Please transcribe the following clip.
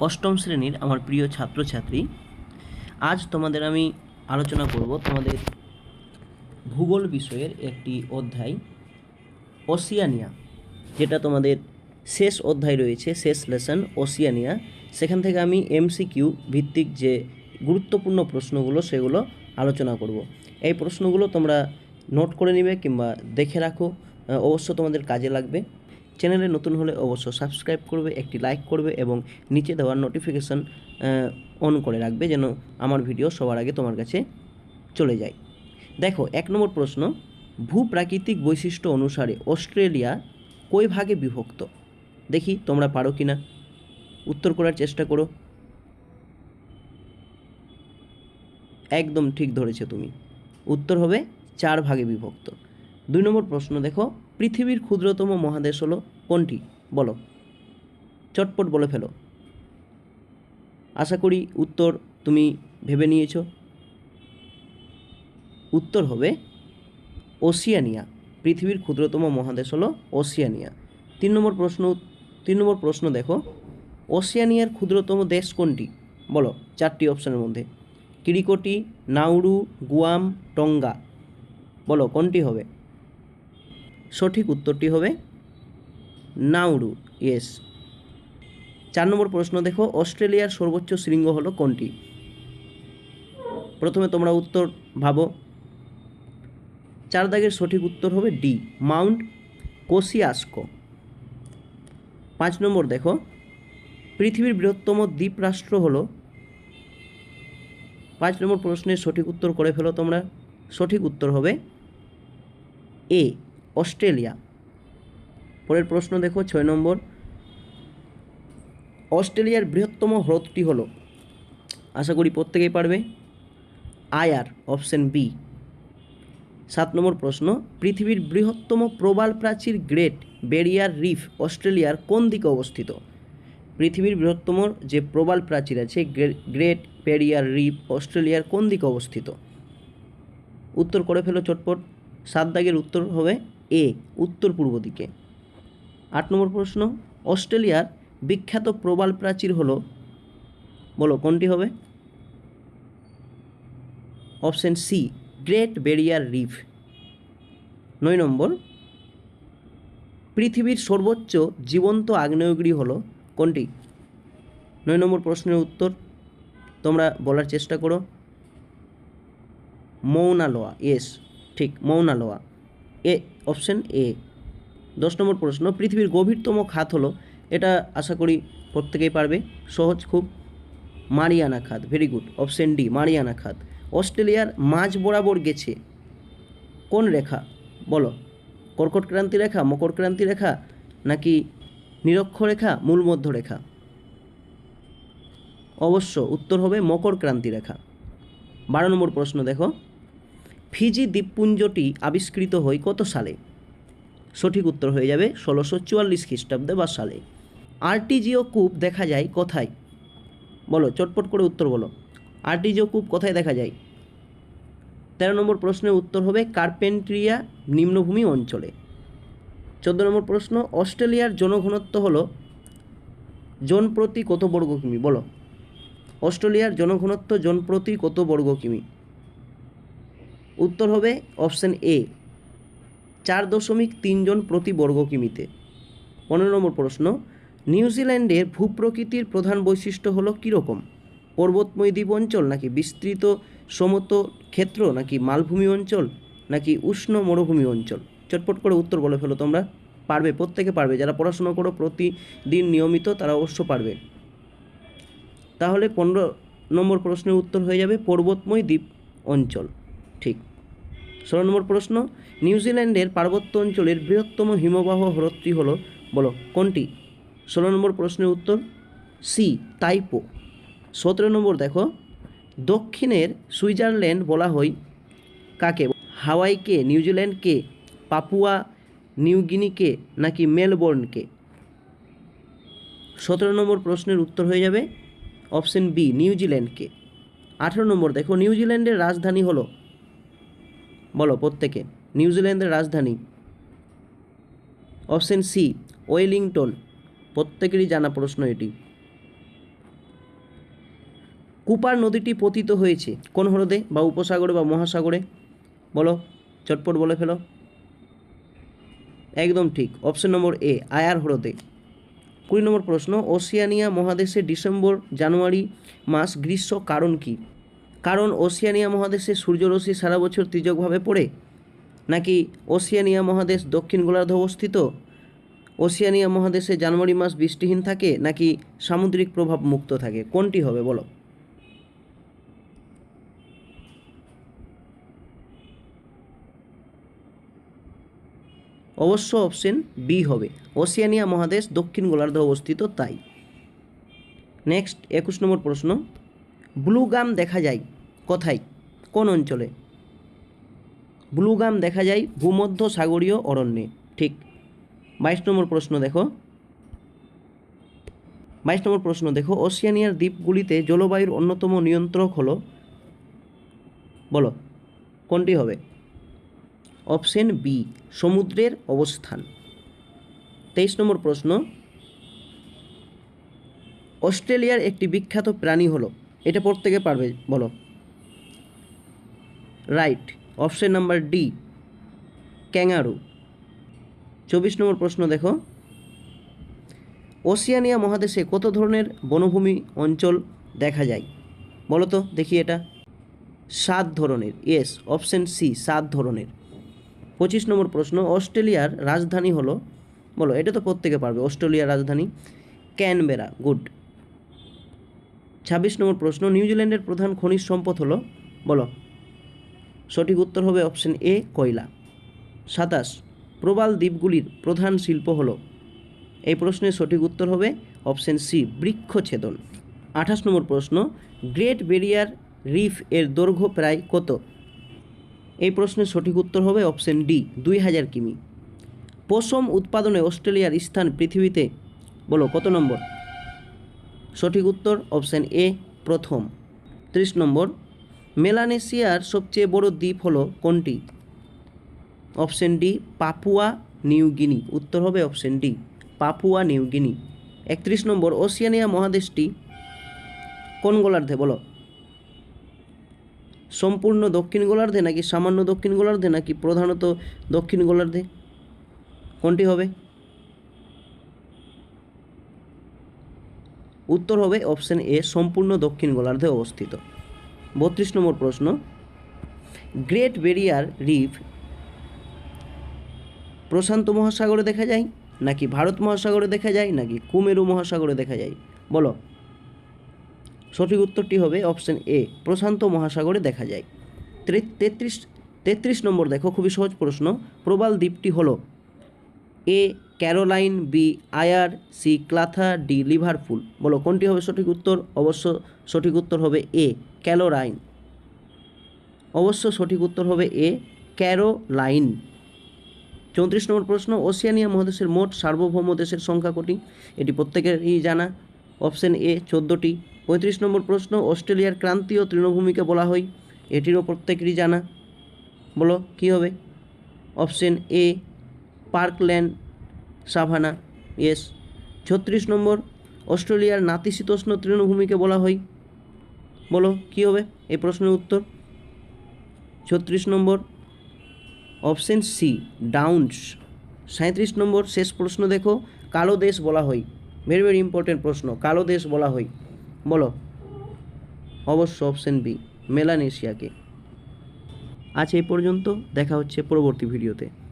অষ্টম শ্রেণির আমার প্রিয় ছাত্রছাত্রী, আজ তোমাদের আমি আলোচনা করব তোমাদের ভূগোল বিষয়ের একটি অধ্যায়, ওসিয়ানিয়া, যেটা তোমাদের শেষ অধ্যায় রয়েছে, শেষ লেসন ওসিয়ানিয়া। সেখান থেকে আমি এমসিকিউ ভিত্তিক যে গুরুত্বপূর্ণ প্রশ্নগুলো, সেগুলো আলোচনা করব। এই প্রশ্নগুলো তোমরা নোট করে নেবে কিংবা দেখে রাখো। অবশ্য তোমাদের কাজে লাগবে। চ্যানেলে নতুন হলে অবশ্য সাবস্ক্রাইব করবে, একটি লাইক করবে এবং নিচে দেওয়ার নোটিফিকেশান অন করে রাখবে যেন আমার ভিডিও সবার আগে তোমার কাছে চলে যায়। দেখো, এক নম্বর প্রশ্ন, ভূপ্রাকৃতিক বৈশিষ্ট্য অনুসারে অস্ট্রেলিয়া কই ভাগে বিভক্ত? দেখি, তোমরা পারো কি না? উত্তর করার চেষ্টা করো। একদম ঠিক ধরেছো তুমি। উত্তর হবে চার ভাগে বিভক্ত। দুই নম্বর প্রশ্ন, দেখো পৃথিবীর ক্ষুদ্রতম মহাদেশ হলো কোনটি? বলো। চটপট বলে ফেলো। আশা করি উত্তর তুমি ভেবে নিয়েছো। উত্তর হবে ওসিয়ানিয়া। পৃথিবীর ক্ষুদ্রতম মহাদেশ হলো ওসিয়ানিয়া। তিন নম্বর প্রশ্ন তিন নম্বর প্রশ্ন দেখো। ওসিয়ানিয়ার ক্ষুদ্রতম দেশ কোনটি? বলো চারটি অপশনের মধ্যে। Kiribati, Nauru, Guam, Tonga. বলো কোনটি হবে? সঠিক উত্তরটি হবে নাউরু ইয়েস চার নম্বর প্রশ্ন দেখো, অস্ট্রেলিয়ার সর্বোচ্চ শৃঙ্গ হলো কোনটি? প্রথমে তোমরা উত্তর ভাবো। চার দাগের সঠিক উত্তর হবে ডি, মাউন্ট কোসিয়াস্কো। পাঁচ নম্বর দেখো, পৃথিবীর বৃহত্তম দ্বীপ রাষ্ট্র হলো। পাঁচ নম্বর প্রশ্নের সঠিক উত্তর করে ফেলো তোমরা। সঠিক উত্তর হবে এ অস্ট্রেলিয়া। পরের প্রশ্ন দেখো, ছয় নম্বর। অস্ট্রেলিয়ার বৃহত্তম হ্রদটি হলো, আশা করি প্রত্যেকেই পারবে আয়ার অপশন বি। সাত নম্বর প্রশ্ন, পৃথিবীর বৃহত্তম প্রবাল প্রাচীর গ্রেট ব্যারিয়ার রিফ অস্ট্রেলিয়ার কোন দিকে অবস্থিত? পৃথিবীর বৃহত্তম যে প্রবাল প্রাচীর আছে গ্রেট ব্যারিয়ার রিফ অস্ট্রেলিয়ার কোন দিকে অবস্থিত? উত্তর করে ফেলো চটপট। সাত দাগের উত্তর হবে এ, উত্তর পূর্ব দিকে। আট নম্বর প্রশ্ন, অস্ট্রেলিয়ার বিখ্যাত প্রবাল প্রাচীর হলো, বলো কোনটি হবে? Option C, great barrier reef. নয় নম্বর, পৃথিবীর সর্বোচ্চ জীবন্ত আগ্নেয়গিরি হলো কোনটি? নয় নম্বর প্রশ্নের উত্তর, তোমরা বলার চেষ্টা করো। মৌনালোয়া ইয়েস ঠিক মৌনালোয়া এ অপশন এ। দশ নম্বর প্রশ্ন, পৃথিবীর গভীরতম খাত হলো, এটা আশা করি প্রত্যেকেই পারবে, সহজ খুব, মারিয়ানা খাত very good option D Mariana খাত। অস্ট্রেলিয়ার মাঝ বরাবর গেছে, কোন রেখা? বলো, কর্কট ক্রান্তি রেখা, মকর ক্রান্তি রেখা, নাকি নিরক্ষরেখা মূল মধ্য রেখা? অবশ্য উত্তর হবে মকর ক্রান্তি রেখা। বারো নম্বর প্রশ্ন দেখো। ফিজি দ্বীপপুঞ্জটি আবিষ্কৃত হয় কত সালে? সঠিক উত্তর হয়ে যাবে ষোলোশো চুয়াল্লিশ খ্রিস্টাব্দে বা সালে। আরটিজিও কূপ দেখা যায় কোথায়? বলো, চটপট করে উত্তর বলো। আরটিজিও কূপ কোথায় দেখা যায়? তেরো নম্বর প্রশ্নের উত্তর হবে কার্পেন্ট্রিয়া নিম্নভূমি অঞ্চলে। চোদ্দ নম্বর প্রশ্ন, অস্ট্রেলিয়ার জনঘনত্ব হলো জন প্রতি কত বর্গ কিমি বলো। অস্ট্রেলিয়ার জনঘনত্ব জন প্রতি কত বর্গ কিমি উত্তর হবে অপশান এ, চার দশমিক তিনজন প্রতি বর্গ কিমিতে। পনেরো নম্বর প্রশ্ন নিউজিল্যান্ডের ভূপ্রকৃতির প্রধান বৈশিষ্ট্য হলো কীরকম? পর্বতময় দ্বীপ অঞ্চল নাকি বিস্তৃত সমতল ক্ষেত্র নাকি মালভূমি অঞ্চল নাকি উষ্ণ মরুভূমি অঞ্চল? চটপট করে উত্তর বলে ফেলো তোমরা। পারবে, প্রত্যেকে পারবে। যারা পড়াশোনা করো প্রতিদিন নিয়মিত তারা অবশ্য পারবে। তাহলে পনেরো নম্বর প্রশ্নের উত্তর হয়ে যাবে পর্বতময় দ্বীপ অঞ্চল। ঠিক। ষোলো নম্বর প্রশ্ন। নিউজিল্যান্ডের পার্বত্য অঞ্চলের বৃহত্তম হিমবাহ হ্রদটি হলো, বলো, কোনটি? ষোলো নম্বর প্রশ্নের উত্তর, সি, তাইপো। সতেরো নম্বর দেখো। দক্ষিণের সুইজারল্যান্ড বলা হয় কাকে? হাওয়াইকে নিউজিল্যান্ডকে পাপুয়া নিউগিনিকে নাকি মেলবোর্নকে? সতেরো নম্বর প্রশ্নের উত্তর হয়ে যাবে, অপশন বি নিউজিল্যান্ডকে আঠেরো নম্বর দেখো নিউজিল্যান্ডের রাজধানী হলো বলো, প্রত্যেকে। নিউজিল্যান্ডের রাজধানী। Option C, Wellington. প্রত্যেকেরই জানা প্রশ্ন এটি। কুপার নদীটি পতিত হয়েছে কোন হ্রদে বা উপসাগরে বা মহাসাগরে? বলো, চটপট বলে ফেলো। একদম ঠিক, অপশন নম্বর এ, আয়ার হ্রদে। কুড়ি নম্বর প্রশ্ন, ওসিয়ানিয়া মহাদেশে ডিসেম্বর, জানুয়ারি মাস গ্রীষ্ম কারণ কি? কারণ ওসিয়ানিয়া মহাদেশে সূর্যরশ্মি সারা বছর তীর্যকভাবে পড়ে? নাকি ওসিয়ানিয়া মহাদেশ দক্ষিণ গোলার্ধ অবস্থিত? ওসিয়ানিয়া মহাদেশে জানুয়ারি মাস বৃষ্টিহীন থাকে নাকি সামুদ্রিক প্রভাব মুক্ত থাকে? কোনটি হবে বলো? অবশ্য অপশন বি হবে। ওসিয়ানিয়া মহাদেশ দক্ষিণ গোলার্ধে অবস্থিত তাই। নেক্সট, একুশ নম্বর প্রশ্ন। ব্লু গাম দেখা যায় কোথায়? কোন অঞ্চলে? ব্লু গাম দেখা যায় ভূমধ্য সাগরীয় অরণ্যে। ঠিক। বাইশ নম্বর প্রশ্ন দেখো। বাইশ নম্বর প্রশ্ন দেখো। ওসিয়ানিয়ার দ্বীপগুলিতে জলবায়ুর অন্যতম নিয়ন্ত্রক হলো, বলো, কোনটি হবে? অপশন বি, সমুদ্রের অবস্থান। তেইশ নম্বর প্রশ্ন। অস্ট্রেলিয়ার একটি বিখ্যাত প্রাণী হলো, এটা প্রত্যেকে পারবে, বলো। Right, option number D, kangaroo. চব্বিশ নম্বর প্রশ্ন দেখো। ওসিয়ানিয়া মহাদেশে কত ধরনের বনভূমি অঞ্চল দেখা যায়? বলো তো, দেখি এটা। সাত ধরনের ইয়েস অপশন সি সাত ধরনের। পঁচিশ নম্বর প্রশ্ন, অস্ট্রেলিয়ার রাজধানী হলো, বলো, এটা তো প্রত্যেকে পারবে, অস্ট্রেলিয়ার রাজধানী, ক্যানবেরা, গুড। ছাব্বিশ নম্বর প্রশ্ন, নিউজিল্যান্ডের প্রধান খনিজ সম্পদ হলো, বলো সঠিক উত্তর হবে অপশন এ, কয়লা। সাতাশ, প্রবাল দ্বীপগুলির প্রধান শিল্প হল। এই প্রশ্নের সঠিক উত্তর হবে অপশন সি, বৃক্ষছেদন। আঠাশ নম্বর প্রশ্ন, গ্রেট বেরিয়ার রিফ এর দৈর্ঘ্য প্রায় কত? এই প্রশ্নের সঠিক উত্তর হবে অপশন ডি, দুই হাজার কিমি। পশম উৎপাদনে অস্ট্রেলিয়ার স্থান পৃথিবীতে, বলো কত নম্বর? সঠিক উত্তর অপশন এ, প্রথম। ত্রিশ নম্বর মেলানেশিয়ার সবচেয়ে বড় দ্বীপ হলো কোনটি? Option D, Papua New Guinea. উত্তর হবে option D, Papua New Guinea. একত্রিশ নম্বর, ওসিয়ানিয়া মহাদেশটি কোন গোলার্ধে? বলো। সম্পূর্ণ দক্ষিণ গোলার্ধে নাকি সামান্য দক্ষিণ গোলার্ধে নাকি প্রধানত দক্ষিণ গোলার্ধে? কোনটি হবে? উত্তর হবে অপশন এ, সম্পূর্ণ দক্ষিণ গোলার্ধে অবস্থিত। বত্রিশ নম্বর প্রশ্ন। গ্রেট বেরিয়ার রিফ প্রশান্ত মহাসাগরে দেখা যায়, নাকি ভারত মহাসাগরে দেখা যায়, নাকি কুমেরু মহাসাগরে দেখা যায়? বলো। সঠিক উত্তরটি হবে অপশন এ, প্রশান্ত মহাসাগরে দেখা যায়। তেত্রিশ তেত্রিশ নম্বর দেখো, খুবই সহজ প্রশ্ন। প্রবাল দ্বীপটি হলো A Caroline, B, Ayr, C, ক্লাথা, D, Liverpool. বলো, কোনটি হবে সঠিক উত্তর? অবশ্য সঠিক উত্তর হবে এ ক্যালোরাইন অবশ্য সঠিক উত্তর হবে এ, ক্যারোলাইন। চৌত্রিশ নম্বর প্রশ্ন, ওসিয়ানিয়া মহাদেশের মোট সার্বভৌম দেশের সংখ্যা কটি? এটি প্রত্যেকেরই জানা। অপশন এ, চোদ্দোটি। পঁয়ত্রিশ নম্বর প্রশ্ন, অস্ট্রেলিয়ার ক্রান্তীয় তৃণভূমিকে বলা হয়। এটিরও প্রত্যেকেরই জানা। বলো, কী হবে? Option A, parkland savanna, yes. ছত্রিশ নম্বর, অস্ট্রেলিয়ার নাতিশীতোষ্ণ তৃণভূমিকে বলা হয়। বলো, কী হবে? এই প্রশ্নের উত্তর। ছত্রিশ নম্বর, অপশন সি, ডাউনস। সাঁত্রিশ নম্বর, শেষ প্রশ্ন দেখো, কালো দেশ বলা হয়। ভেরি ভেরি ইম্পর্টেন্ট প্রশ্ন, কালো দেশ বলা হয়। বলো। অবশ্য অপশন বি, মেলানেশিয়াকে। আজ এই পর্যন্ত, দেখা হচ্ছে পরবর্তী ভিডিওতে।